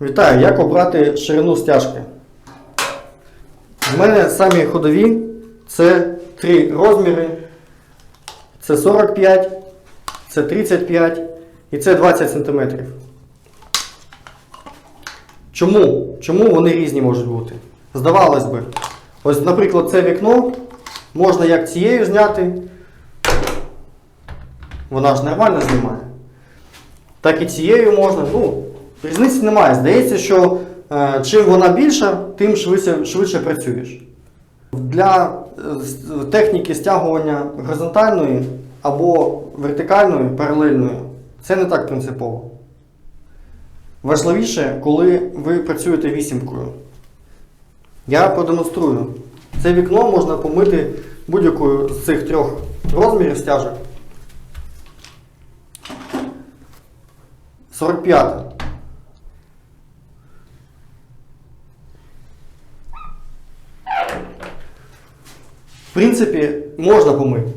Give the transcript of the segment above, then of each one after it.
Вітаю, як обрати ширину стяжки? У мене самі ходові це три розміри. Це 45, це 35 і це 20 см. Чому? Чому вони різні можуть бути? Здавалось би, ось, наприклад, це вікно можна як цією зняти. Вона ж нормально знімає. Так і цією можна. Ну, різниці немає. Здається, що е, чим вона більша, тим швидше, швидше працюєш. Для е, техніки стягування горизонтальної або вертикальної, паралельної, це не так принципово. Важливіше, коли ви працюєте вісімкою. Я продемонструю. Це вікно можна помити будь-якою з цих трьох розмірів стяжок. 45. В принципі, можна помити.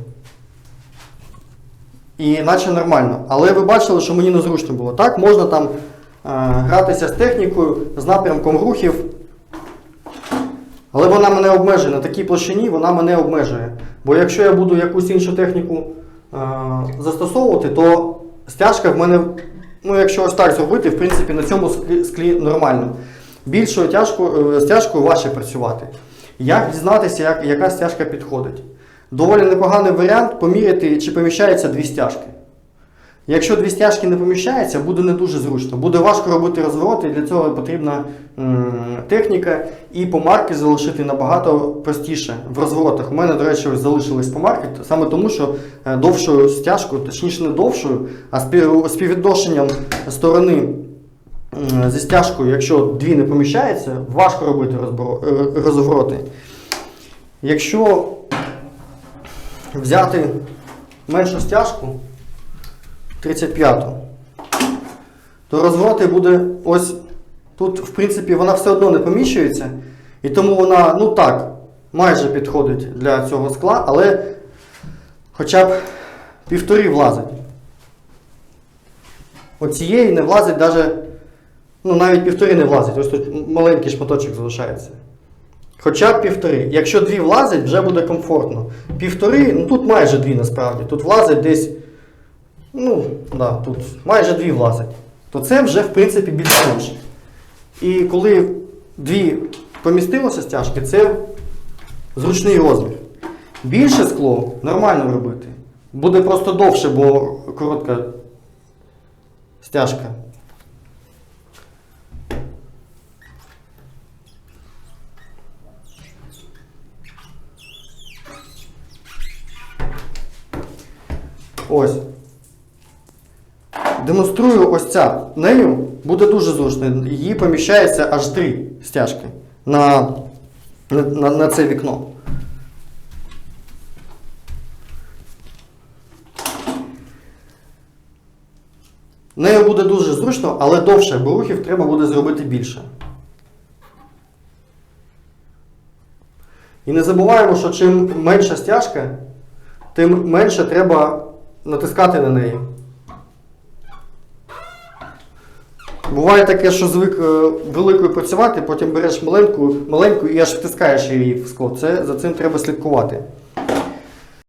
І наче нормально. Але ви бачили, що мені незручно було. Так, можна там е, гратися з технікою, з напрямком рухів. Але вона мене обмежує на такій площині, вона мене обмежує. Бо якщо я буду якусь іншу техніку е, застосовувати, то стяжка в мене, ну якщо ось так зробити, в принципі на цьому склі, нормально. Більшою тяжко, е, стяжкою важче працювати. Як дізнатися, як, яка стяжка підходить? Доволі непоганий варіант поміряти, чи поміщаються дві стяжки. Якщо дві стяжки не поміщаються, буде не дуже зручно. Буде важко робити розвороти, і для цього потрібна техніка. І помарки залишити набагато простіше в розворотах. У мене, до речі, ось залишились помарки, саме тому, що е, довшою стяжкою, точніше не довшою, а співвідношенням сторони зі стяжкою, якщо дві не поміщаються, важко робити розборо- е, розвороти. Якщо взяти меншу стяжку, 35-ту, то розвороти буде ось тут, в принципі, вона все одно не поміщується, і тому вона, ну так, майже підходить для цього скла, але хоча б півтори влазить. Оцієї не влазить навіть, ну навіть півтори не влазить, ось тут маленький шматочок залишається. Хоча б півтори. Якщо дві влазить, вже буде комфортно. Півтори, ну тут майже дві насправді. Тут влазить десь, ну, да, тут майже дві влазить. То це вже, в принципі, більш-менш. І коли дві помістилося стяжки, це зручний розмір. Більше скло нормально робити. Буде просто довше, бо коротка стяжка. Ось. Демонструю ось ця. Нею буде дуже зручно. Її поміщається аж три стяжки на, на, на, це вікно. Нею буде дуже зручно, але довше, бо треба буде зробити більше. І не забуваємо, що чим менша стяжка, тим менше треба натискати на неї. Буває таке, що звик е, великою працювати, потім береш маленьку, маленьку і аж втискаєш її в скло. Це, за цим треба слідкувати.